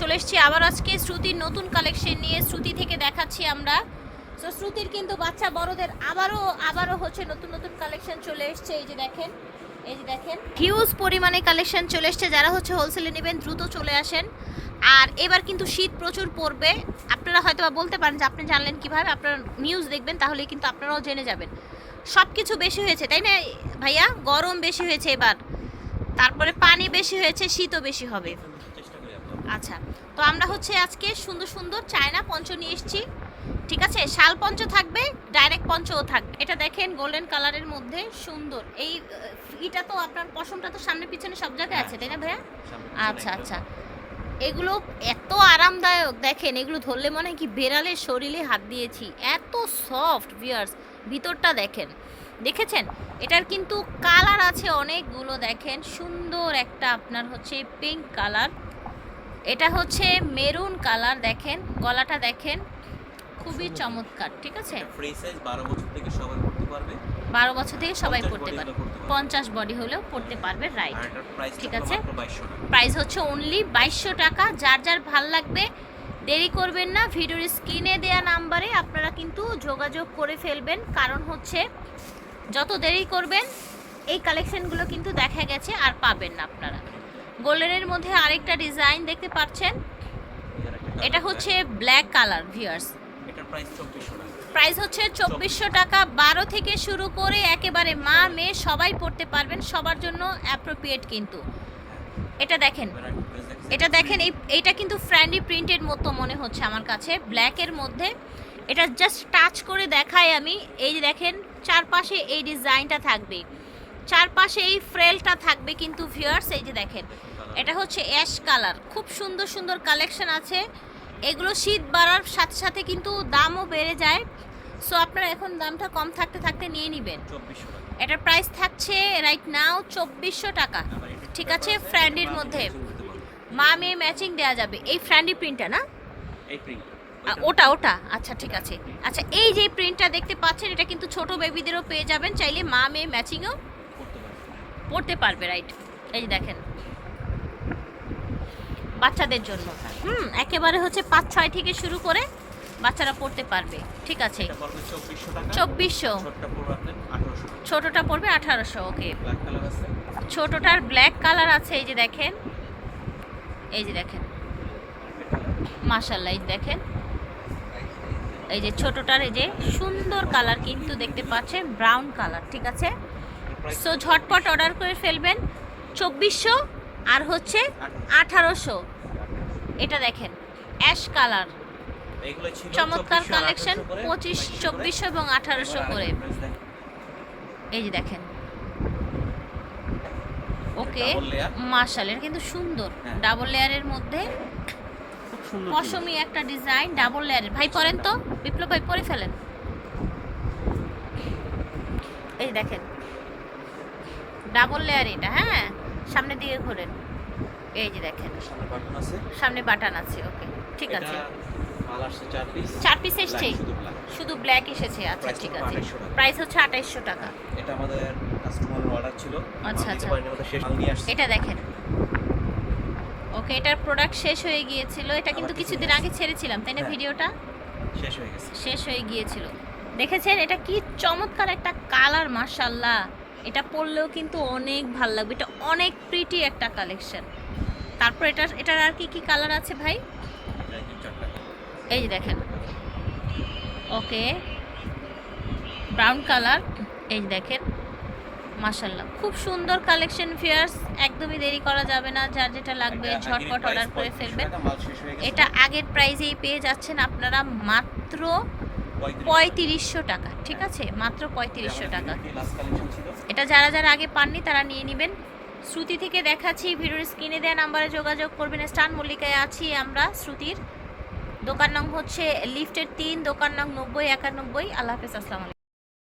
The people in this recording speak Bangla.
চলে এসেছি আবার আজকে শ্রুতির নতুন কালেকশন নিয়ে। শ্রুতি থেকে দেখাচ্ছি আমরা। তো শ্রুতির কিন্তু বাচ্চা বড়দের আবারও আবারও হচ্ছে নতুন নতুন কালেকশন চলে এসেছে। এই যে দেখেন, এই যে দেখেন। হিউজ পরিমাণে কালেকশন চলে এসেছে। যারা হচ্ছে হোলসেলে নেবেন, দ্রুত চলে আসেন। আর এবার কিন্তু শীত প্রচুর পড়বে। আপনারা হয়তো বলতে পারেন যে, আপনি জানলেন কীভাবে? আপনারা নিউজ দেখবেন তাহলে কিন্তু আপনারাও জেনে যাবেন। সব কিছু বেশি হয়েছে, তাই না ভাইয়া? গরম বেশি হয়েছে এবার। তারপরে পানি বেশি হয়েছে, শীতও বেশি হবে। আচ্ছা তো আমরা হচ্ছে আজকে সুন্দর সুন্দর চায়না পঞ্চ নিয়ে এসেছি ঠিক আছে? শাল পঞ্চ থাকবে ডাইরেক্ট পঞ্চও থাকবে এটা দেখেন গোল্ডেন কালারের মধ্যে সুন্দর। এই এটা তো আপনার পশমটা তো সামনে পিছনে সব জায়গায় আছে তাই না ভাইয়া? আচ্ছা আচ্ছা। এগুলো এত আরামদায়ক দেখেন এগুলো ধরলে মনে হয় কি বেড়ালের শরীরে হাত দিয়েছি। এত সফট ভিয়ার্স ভিতরটা দেখেন। দেখেছেন? এটার কিন্তু কালার আছে অনেকগুলো দেখেন। সুন্দর একটা আপনার হচ্ছে পিঙ্ক কালার এটা হচ্ছে মেরুন কালার দেখেন গলাটা দেখেন খুবই চমৎকার ঠিক আছে? ফ্রি সাইজ 12 বছর থেকে সবাই পড়তে পারবে। বারো বছর থেকে সবাই 50 পড়তে পারবে। পঞ্চাশ বডি হলেও পড়তে পারবে রাইট ঠিক আছে। আছে? মাত্র 2200 টাকা। প্রাইস হচ্ছে অনলি বাইশশো টাকা। যার যার ভালো লাগবে দেরি করবেন না ভিডিওর স্ক্রিনে দেয়া নাম্বারে আপনারা কিন্তু যোগাযোগ করে ফেলবেন। কারণ হচ্ছে যত দেরি করবেন এই কালেকশনগুলো কিন্তু দেখা গেছে আর পাবেন না আপনারা। গোল্ডেনের মধ্যে আরেকটা ডিজাইন দেখতে পাচ্ছেন। এটা হচ্ছে ব্ল্যাক কালার ভিউয়ার্স। প্রাইস 2400 টাকা। প্রাইস হচ্ছে চব্বিশশো টাকা। বারো থেকে শুরু করে একেবারে মা মেয়ে সবাই পড়তে পারবেন সবার জন্য অ্যাপ্রোপ্রিয়েট কিন্তু। এটা দেখেন? এটা দেখেন এই এটা কিন্তু ফ্র্যান্ডি প্রিন্টের মতো মনে হচ্ছে আমার কাছে ব্ল্যাকের মধ্যে। এটা জাস্ট টাচ করে দেখাই আমি। এই দেখেন চারপাশে এই ডিজাইনটা থাকবে। চারপাশে এই ফ্রেলটা থাকবে কিন্তু ভিউয়ার্স এই যে দেখেন এটা হচ্ছে অ্যাশ কালার। খুব সুন্দর সুন্দর কালেকশন আছে। এগুলো শীত বাড়ার সাথে সাথে কিন্তু দামও বেড়ে যায়। সো আপনারা এখন দামটা কম থাকতে থাকতে নিয়ে নেবেন। 2400 এটার প্রাইস থাকছে রাইট নাও চব্বিশশো টাকা। ঠিক আছে ফ্র্যান্ডির মধ্যে। মা মেয়ে ম্যাচিং দেওয়া যাবে। এই ফ্র্যান্ডি প্রিন্টটা না? ওটা ওটা? আচ্ছা ঠিক আছে। আচ্ছা এই যে প্রিন্টটা দেখতে পাচ্ছেন এটা কিন্তু ছোট বেবিদেরও পেয়ে যাবেন। চাইলে মা মেয়ে ম্যাচিংও পড়তে পারবে রাইট এই যে দেখেন। বাচ্চাদের জন্য। হুম একেবারে হচ্ছে পাঁচ ছয় থেকে শুরু করে বাচ্চারা পড়তে পারবে। ঠিক আছে? এটা পড়বে 2400 টাকা। চব্বিশশো। ছোটটা পড়বে আপনার 1800 টাকা। ছোটটা পড়বে আঠারোশো ওকে ছোটটার ব্ল্যাক কালার আছে এই যে দেখেন। এই যে দেখেন। মাশাল্লাহ এই দেখেন। এই যে ছোটটার এই যে সুন্দর কালার কিন্তু দেখতে পাচ্ছেন ব্রাউন কালার ঠিক আছে? সো ঝটপট অর্ডার করে ফেলবেন। চব্বিশশো আর হচ্ছে আঠারোশো। এটা দেখেন অ্যাশ কালার চমৎকার 2400, কালেকশন পঁচিশ চব্বিশশো এবং আঠারোশো করে। এই যে দেখেন। ওকে মার্শাল এর কিন্তু সুন্দর। হ্যাঁ। ডাবল লেয়ারের মধ্যে পশমি একটা ডিজাইন ডাবল লেয়ারের ভাই পরেন তো। বিপ্লব ভাই পরে ফেলেন। এই দেখেন ডাবল লেয়ার এটা হ্যাঁ? সামনের দিকে ঘোরেন। এই যে দেখেন। সামনে বাটন আছে? ওকে ঠিক আছে। চার পিস চার পিস এসছে? শুধু ব্ল্যাক এসেছে আচ্ছা ঠিক আছে। প্রাইস হচ্ছে আঠাইশশো টাকা। এটা আমাদের কাস্টমারের অর্ডার ছিল। আচ্ছা, আচ্ছা। এটা দেখেন। ওকে এটার প্রোডাক্ট শেষ হয়ে গিয়েছিল। এটা কিন্তু কিছু কিছুদিন আগে ছেড়েছিলাম তাই না হ্যাঁ। ভিডিওটা? শেষ হয়ে গেছে। শেষ হয়ে গিয়েছিল। দেখেছেন এটা কি চমৎকার একটা কালার মার্শাল্লাহ এটা পরলেও কিন্তু অনেক ভালো লাগবে। এটা অনেক প্রিটি একটা কালেকশন তারপর এটা এটার আর কি কি কালার আছে ভাই? এই যে দেখেন। ওকে। ব্রাউন কালার এই যে দেখেন। মাশাল্লাহ খুব সুন্দর কালেকশন ফিয়ার্স একদমই দেরি করা যাবে না। যার যেটা লাগবে ঝটপট অর্ডার করে ফেলবেন। এটা আগের প্রাইজেই পেয়ে যাচ্ছেন আপনারা মাত্র 3500 পঁয়ত্রিশশো টাকা ঠিক আছে? মাত্র পঁয়ত্রিশশো টাকা। এটা যারা যারা আগে পাননি তারা নিয়ে নেবেন। শ্রুতি থেকে দেখাচ্ছি ভিডিওর স্ক্রিনে দেওয়া নাম্বারে যোগাযোগ করবেন। স্টান মল্লিকায় আছি আমরা শ্রুতির। দোকান নং হচ্ছে লিফটের তিন দোকান নং নব্বই একানব্বই। আল্লাহ হাফেজ আসসালামু